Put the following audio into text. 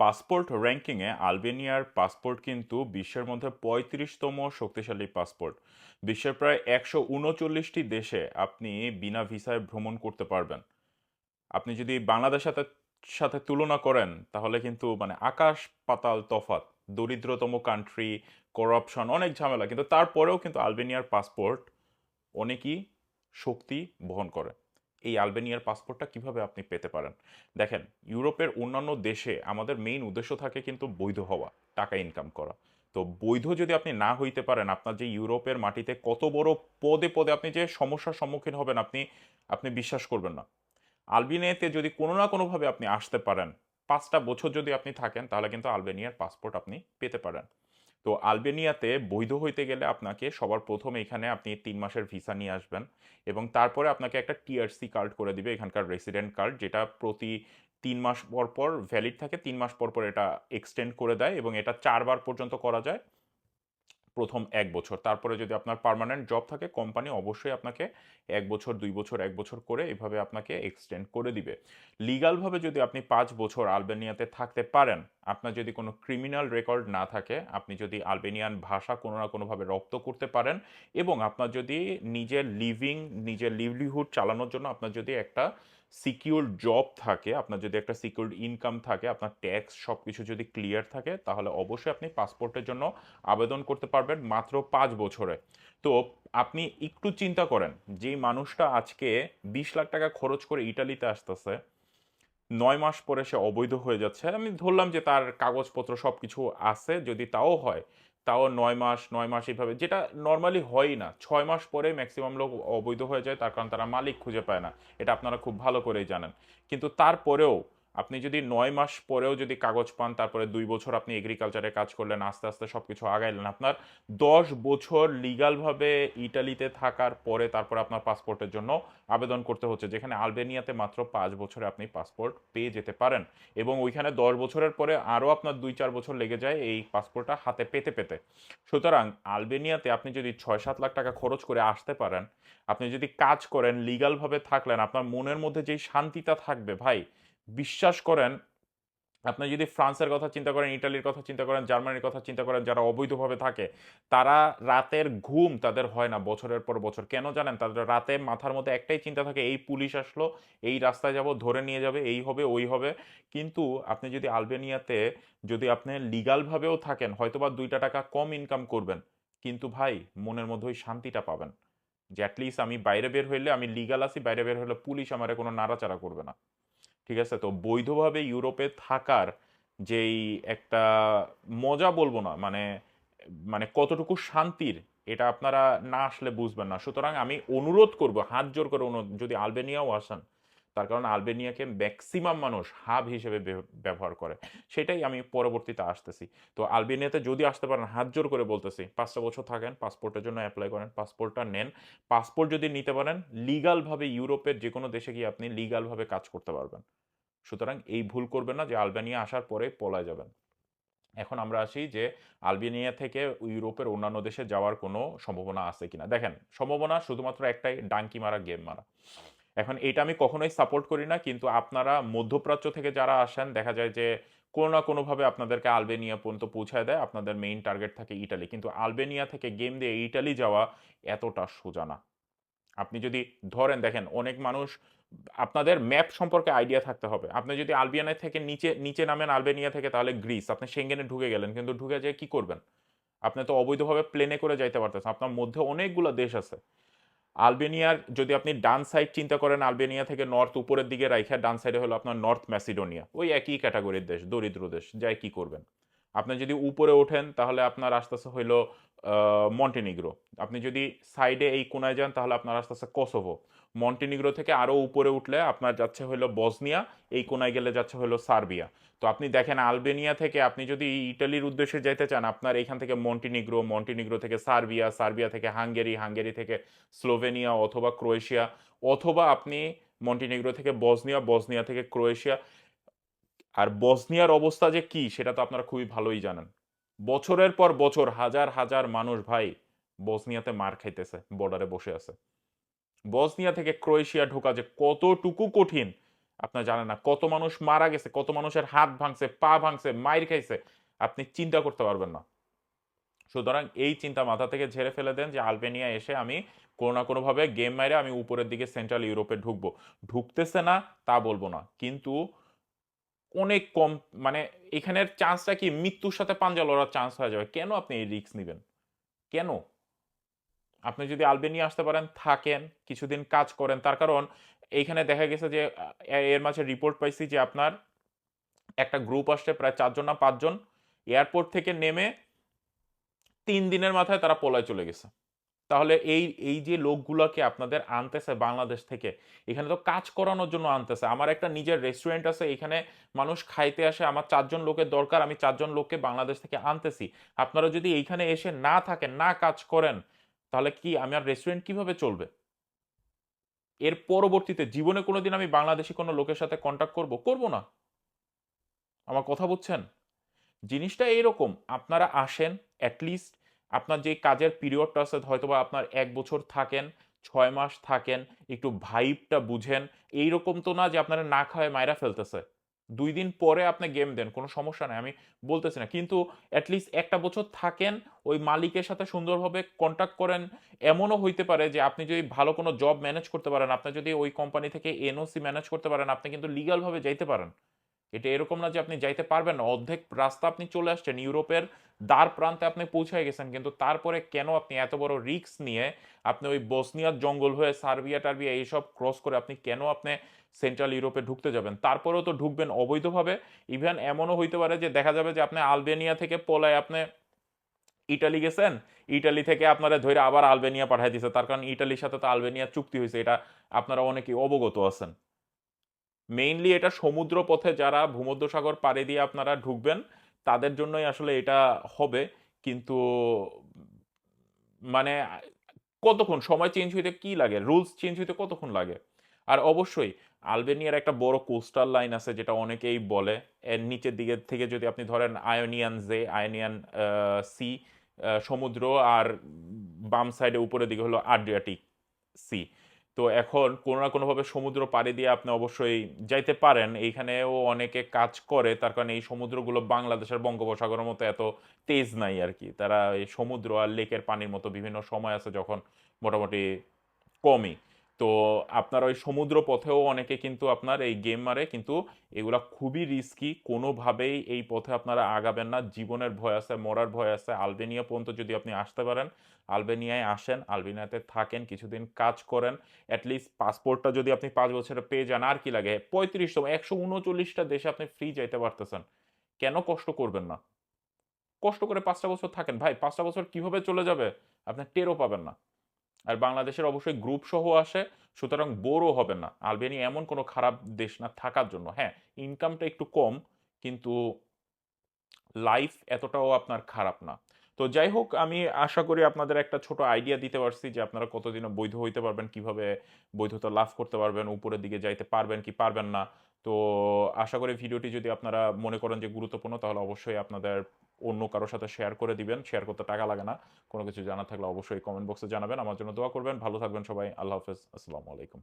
Passport র্যাঙ্কিংয়ে আলবেনিয়ার passport কিন্তু বিশ্বের মধ্যে পঁয়ত্রিশতম শক্তিশালী পাসপোর্ট। বিশ্বের প্রায় একশো উনচল্লিশটি দেশে আপনি বিনা ভিসায় ভ্রমণ করতে পারবেন। আপনি যদি বাংলাদেশের সাথে সাথে তুলনা করেন, তাহলে কিন্তু মানে আকাশ পাতাল তফাত দরিদ্রতম কান্ট্রি করাপশন অনেক ঝামেলা। কিন্তু তারপরেও কিন্তু আলবেনিয়ার পাসপোর্ট অনেকই শক্তি বহন করে। এই আলবেনিয়ার পাসপোর্টটা কীভাবে আপনি পেতে পারেন? দেখেন, ইউরোপের অন্যান্য দেশে আমাদের মেইন উদ্দেশ্য থাকে কিন্তু বৈধ হওয়া, টাকা ইনকাম করা। তো বৈধ যদি আপনি না হইতে পারেন, আপনার যে ইউরোপের মাটিতে কত বড় পদে পদে আপনি যে সমস্যার সম্মুখীন হবেন, আপনি আপনি বিশ্বাস করবেন না। আলবেনিয়াতে যদি কোনো না কোনোভাবে আপনি আসতে পারেন, পাঁচটা বছর যদি আপনি থাকেন, তাহলে কিন্তু আলবেনিয়ার পাসপোর্ট আপনি পেতে পারেন। তো আলবেনিয়াতে বৈধ হইতে গেলে আপনাকে সবার প্রথম এখানে আপনি তিন মাসের ভিসা নিয়ে আসবেন এবং তারপরে আপনাকে একটা টিআরসি কার্ড করে দিবে, এখানকার রেসিডেন্ট কার্ড, যেটা প্রতি তিন মাস পর পর ভ্যালিড থাকে, তিন মাস পর পর এটা এক্সটেন্ড করে দেয় এবং এটা চারবার পর্যন্ত করা যায়। প্রথম এক বছর। তারপরে যদি আপনার পার্মানেন্ট জব থাকে কোম্পানি অবশ্যই আপনাকে এক বছর, দুই বছর, এক বছর করে এভাবে আপনাকে এক্সটেন্ড করে দিবে। লিগালভাবে যদি আপনি পাঁচ বছর আলবেনিয়াতে থাকতে পারেন, আপনার যদি কোনো ক্রিমিনাল রেকর্ড না থাকে, আপনি যদি আলবেনিয়ান ভাষা কোনো না কোনোভাবে রপ্ত করতে পারেন এবং আপনার যদি নিজের লিভিং নিজের লিভলিহুড চালানোর জন্য আপনার যদি একটা সিকিউরড জব থাকে, আপনার যদি একটা সিকিউরড ইনকাম থাকে, আপনার ট্যাক্স সব কিছু যদি ক্লিয়ার থাকে, তাহলে অবশ্যই আপনি পাসপোর্টের জন্য আবেদন করতে পারবেন মাত্র পাঁচ বছরে। তো আপনি একটু চিন্তা করেন যে মানুষটা আজকে বিশ লাখ টাকা খরচ করে ইটালিতে আসতেছে, নয় মাস পরে সে অবৈধ হয়ে যাচ্ছে, আমি ধরলাম যে তার কাগজপত্র সব কিছু আছে, যদি তাও হয় তাও নয় মাস নয় মাস এইভাবে। যেটা নর্মালি হয়ই না। ছয় মাস পরে ম্যাক্সিমাম লোক অবৈধ হয়ে যায়, তার কারণ তারা মালিক খুঁজে পায় না। এটা আপনারা খুব ভালো করেই জানেন। কিন্তু তারপরেও আপনি যদি নয় মাস পরেও যদি কাগজ পান, তারপরে দুই বছর আপনি এগ্রিকালচারে কাজ করলেন, আস্তে আস্তে সব কিছু আগাইলেন, আপনার দশ বছর লিগালভাবে ইটালিতে থাকার পরে তারপরে আপনার পাসপোর্টের জন্য আবেদন করতে হচ্ছে, যেখানে আলবেনিয়াতে মাত্র পাঁচ বছরে আপনি পাসপোর্ট পেয়ে যেতে পারেন। এবং ওইখানে দশ বছরের পরে আরও আপনার দুই চার বছর লেগে যায় এই পাসপোর্টটা হাতে পেতে পেতে। সুতরাং আলবেনিয়াতে আপনি যদি ছয় সাত লাখ টাকা খরচ করে আসতে পারেন, আপনি যদি কাজ করেন লিগালভাবে থাকলেন, আপনার মনের মধ্যে যেই শান্তিটা থাকবে, ভাই বিশ্বাস করেন, আপনি যদি ফ্রান্সের কথা চিন্তা করেন, ইটালির কথা চিন্তা করেন, জার্মানির কথা চিন্তা করেন, যারা অবৈধভাবে থাকে, তারা রাতের ঘুম তাদের হয় না, বছরের পর বছর। কেন জানেন? তাদের রাতে মাথার মধ্যে একটাই চিন্তা থাকে, এই পুলিশ আসলো, এই রাস্তায় যাব, ধরে নিয়ে যাবে, এই হবে, ওই হবে। কিন্তু আপনি যদি আলবেনিয়াতে, যদি আপনি লিগালভাবেও থাকেন, হয়তোবা দুইটা টাকা কম ইনকাম করবেন, কিন্তু ভাই, মনের মধ্যে ওই শান্তিটা পাবেন যে অ্যাটলিস্ট আমি বাইরে বের হইলে, আমি লিগাল আছি, বাইরে বের হলে পুলিশ আমারে কোনো নাড়াচাড়া করবে না। ঠিক আছে? তো বৈধভাবে ইউরোপে থাকার যেই একটা মজা বলব না মানে মানে কতটুকু শান্তির এটা আপনারা না আসলে বুঝবেন না। সুতরাং আমি অনুরোধ করব, হাত জোর করে অনুরোধ, যদি আলবেনিয়াও আসেন তার কারণ আলবেনিয়াকে ম্যাক্সিমাম মানুষ হাব হিসেবে ব্যবহার করে। সেটাই আমি পরবর্তীতে আসতেছি। তো আলবেনিয়াতে যদি আসতে পারেন, হাত জোর করে বলতেছি পাঁচটা বছর থাকেন পাসপোর্টের জন্য অ্যাপ্লাই করেন পাসপোর্টটা নেন। পাসপোর্ট যদি নিতে পারেন লিগালভাবে ইউরোপের যে কোনো দেশে গিয়ে আপনি লিগালভাবে কাজ করতে পারবেন। সুতরাং এই ভুল করবেন না যে আলবেনিয়া আসার পরে পলায় যাবেন। এখন আমরা আসি যে আলবেনিয়া থেকে ইউরোপের অন্যান্য দেশে যাওয়ার কোনো সম্ভাবনা আছে কিনা। দেখেন, সম্ভাবনা শুধুমাত্র একটাই ডাঙ্কি মারা গেম মারা। এখন এটা আমি কখনোই সাপোর্ট করি না, কিন্তু আপনারা মধ্যপ্রাচ্য থেকে যারা আসেন, দেখা যায় যে কোনো না কোনোভাবে আপনাদেরকে আলবেনিয়া পর্যন্ত পৌঁছায় দেয়, আপনাদের মেইন টার্গেট থাকে ইটালি কিন্তু আলবেনিয়া থেকে গেম দিয়ে ইটালি যাওয়া এতটা সোজা না। আপনি যদি ধরেন, দেখেন অনেক মানুষ, আপনাদের ম্যাপ সম্পর্কে আইডিয়া থাকতে হবে। আপনি যদি আলবিয়ানা থেকে নিচে নিচে নামেন আলবেনিয়া থেকে, তাহলে গ্রিস আপনি সেঙ্গেনে ঢুকে গেলেন, কিন্তু ঢুকে যেয়ে কি করবেন? আপনি তো অবৈধভাবে প্লেনে করে যাইতে পারতেছেন। আপনার মধ্যে অনেকগুলো দেশ আছে। আলবেনিয়ার, যদি আপনি ডান সাইড চিন্তা করেন, আলবেনিয়া থেকে নর্থ উপরের দিকে রাইখা, ডান সাইডে হলো আপনার নর্থ ম্যাসিডোনিয়া। ওই একই ক্যাটাগরির দেশ, দরিদ্র দেশ, যাই কি করবেন। আপনি যদি উপরে ওঠেন, তাহলে আপনার আস্তে হইল মন্টিনিগ্রো। আপনি যদি সাইডে এই কোনায় যান, তাহলে আপনার আস্তে আস্তে কসোভো। মন্টিনিগ্রো থেকে আরও উপরে উঠলে আপনার যাচ্ছে হলো বসনিয়া, এই কোনায় গেলে যাচ্ছে হলো সার্বিয়া। তো আপনি দেখেন, আলবেনিয়া থেকে আপনি যদি ইটালির উদ্দেশ্যে যেতে চান, আপনার এখান থেকে মন্টিনিগ্রো মন্টিনিগ্রো থেকে সার্বিয়া সার্বিয়া থেকে হাঙ্গেরি হাঙ্গেরি থেকে স্লোভেনিয়া অথবা ক্রোয়েশিয়া, অথবা আপনি মন্টিনিগ্রো থেকে বসনিয়া বসনিয়া থেকে ক্রোয়েশিয়া আর বসনিয়ার অবস্থা যে কি সেটা তো আপনারা খুবই ভালোই জানেন বছরের পর বছর হাজার হাজার মানুষ ভাই বসনিয়াতে মার খাইতেছে বর্ডারে বসে আছে বসনিয়া থেকে ক্রোয়েশিয়া ঢোকা যে কতটুকু কঠিন আপনার জানেন না কত মানুষ মারা গেছে, কত মানুষের হাত ভাঙছে, পা ভাঙছে, মাইর খাইছে। আপনি চিন্তা করতে পারবেন না। সুতরাং এই চিন্তা মাথা থেকে ঝেড়ে ফেলে দেন যে আলবেনিয়া এসে আমি কোনো না কোনোভাবে গেম মাইরে আমি উপরের দিকে সেন্ট্রাল ইউরোপে ঢুকবো। ঢুকতেছে না তা বলব না। কিন্তু অনেক কম মানে এখানের চান্সটা কি মৃত্যুর সাথে পাঞ্জা লড়ার চান্স হয়ে যাবে। কেন আপনি এই রিস্ক নেবেন কেন? আপনি যদি আলবেনিয়া আসতে পারেন, থাকেন, কিছুদিন কাজ করেন। তার কারণ এইখানে দেখা গেছে যে এর মাঝে রিপোর্ট পাইছি যে আপনার একটা গ্রুপ আসছে প্রায় চারজন না পাঁচজন এয়ারপোর্ট থেকে নেমে তিন দিনের মাথায় তারা পলায় চলে গেছে। তাহলে এই, এই যে লোকগুলোকে আপনাদের আনতেছে বাংলাদেশ থেকে, এখানে তো কাজ করানোর জন্য আনতেছে। আমার একটা নিজের রেস্টুরেন্ট আছে, এখানে মানুষ খাইতে আসে। আমার চারজন লোকের দরকার, আমি চারজন লোককে বাংলাদেশ থেকে আনতেছি। আপনারা যদি এইখানে এসে না থাকেন, না কাজ করেন, তাহলে কি আমার রেস্টুরেন্ট কীভাবে চলবে? এর পরবর্তীতে জীবনে কোনোদিন আমি বাংলাদেশি কোনো লোকের সাথে কনট্যাক্ট করব? করব না। আমার কথা বুঝছেন? জিনিসটা এইরকম, আপনারা আসেন, এট লিস্ট আপনার যে কাজের পিরিয়ডটা আছে হয়তোবা আপনার এক বছর থাকেন, ছয় মাস থাকেন, একটু ভাইবটা বুঝেন। এইরকম তো না যে আপনারা না খাওয়ায় মায়েরা ফেলতেছে। দুই দিন পরে আপনি গেম দেন, কোনো সমস্যা নাই, আমি বলতেছি না। কিন্তু এট লিস্ট ১ বছর থাকেন, ওই মালিকের সাথে সুন্দরভাবে কনট্যাক্ট করেন। এমনও হইতে পারে যে আপনি যদি ভালো কোনো জব ম্যানেজ করতে পারেন, আপনি যদি ওই কোম্পানি থেকে এনওসি ম্যানেজ করতে পারেন, আপনি কিন্তু লিগালভাবে যাইতে পারেন। এটা এরকম না যে আপনি যাইতে পারবেন। অর্ধেক রাস্তা আপনি চলে আসছেন। ইউরোপের দ্বার প্রান্তে আপনি পৌঁছায় গেছেন। কিন্তু তারপরে কেন আপনি এত বড় রিক্স নিয়ে আপনি ওই বসনিয়ার জঙ্গল হয়ে সার্বিয়া-টার্বিয়া এইসব ক্রস করে আপনি কেন আপনি সেন্ট্রাল ইউরোপে ঢুকতে যাবেন? তারপরেও তো ঢুকবেন অবৈধভাবে। ইভেন এমনও হইতে পারে যে দেখা যাবে যে আপনি আলবেনিয়া থেকে পলায় আপনি ইটালি গেছেন। ইটালি থেকে আপনারা ধইরা আবার আলবেনিয়া পাঠায় দিছে। তার কারণ ইটালির সাথে তো আলবেনিয়া চুক্তি হয়েছে এটা আপনারা অনেকেই অবগত আছেন। মেইনলি এটা সমুদ্র পথে যারা ভূমধ্যসাগর পাড়ি দিয়ে আপনারা ঢুকবেন, তাদের জন্যই আসলে এটা হবে। কিন্তু মানে কতক্ষণ? সময় চেঞ্জ হইতে কি লাগে? রুলস চেঞ্জ হইতে কতক্ষণ লাগে? আর অবশ্যই আলবেনিয়ার একটা বড় কোস্টাল লাইন আছে যেটা অনেকেই বলে। এর নিচের দিকের থেকে যদি আপনি ধরেন আয়োনিয়ান জে, আয়োনিয়ান সি সমুদ্র আর বাম সাইডে উপরের দিকে হলো আড্রিয়াটিক সি। তো এখন কোনো না কোনোভাবে সমুদ্র পাড়ি দিয়ে আপনি অবশ্যই যাইতে পারেন। এইখানেও অনেকে কাজ করে। তার কারণে এই সমুদ্রগুলো বাংলাদেশের বঙ্গোপসাগরের মতো এত তেজ নাই আর কি তারা এই সমুদ্র আর লেকের পানির মতো বিভিন্ন সময় আছে যখন মোটামুটি কমই। তো আপনার ওই সমুদ্র পথেও অনেকে কিন্তু আপনার এই গেম মারে। কিন্তু এগুলা খুবই রিস্কি। কোনোভাবেই এই পথে আপনারা আগাবেন না। জীবনের ভয় আছে, মরার ভয় আছে। আলবেনিয়া পর্যন্ত যদি আপনি আসতে পারেন, আলবেনিয়ায় আসেন, আলবেনিয়াতে থাকেন, কিছুদিন কাজ করেন। অ্যাটলিস্ট পাসপোর্টটা যদি আপনি পাঁচ বছরে পেয়ে যান, আর কি লাগে? ৩৫ তম ১৩৯ টা দেশে আপনি ফ্রি যাইতে পারতেছেন। কেন কষ্ট করবেন না? কষ্ট করে পাঁচটা বছর থাকেন। ভাই পাঁচটা বছর কীভাবে চলে যাবে? আপনি টেরও পাবেন না। আর বাংলাদেশের অবশ্যই গ্রুপ সহ আসে। সুতরাং বোরও হবেন না। আলবেনিয়া এমন কোনো খারাপ দেশ না থাকার জন্য। হ্যাঁ, ইনকামটা একটু কম, কিন্তু লাইফ এতটাও আপনার খারাপ না। তো যাই হোক আমি আশা করি আপনাদের একটা ছোট আইডিয়া দিতে পারছি যে আপনারা কতদিনে বৈধ হইতে পারবেন, কীভাবে বৈধতা লাভ করতে পারবেন, উপরের দিকে যাইতে পারবেন কি পারবেন না। তো আশা করি ভিডিওটি যদি আপনারা মনে করেন যে গুরুত্বপূর্ণ তাহলে অবশ্যই আপনাদের অন্য কারোর সাথে শেয়ার করে দিবেন। শেয়ার করতে টাকা লাগে না। কোনো কিছু জানার থাকলে অবশ্যই কমেন্ট বক্সে জানাবেন। আমার জন্য দোয়া করবেন। ভালো থাকবেন সবাই। আল্লাহ হাফেজ। আসসালামু আলাইকুম।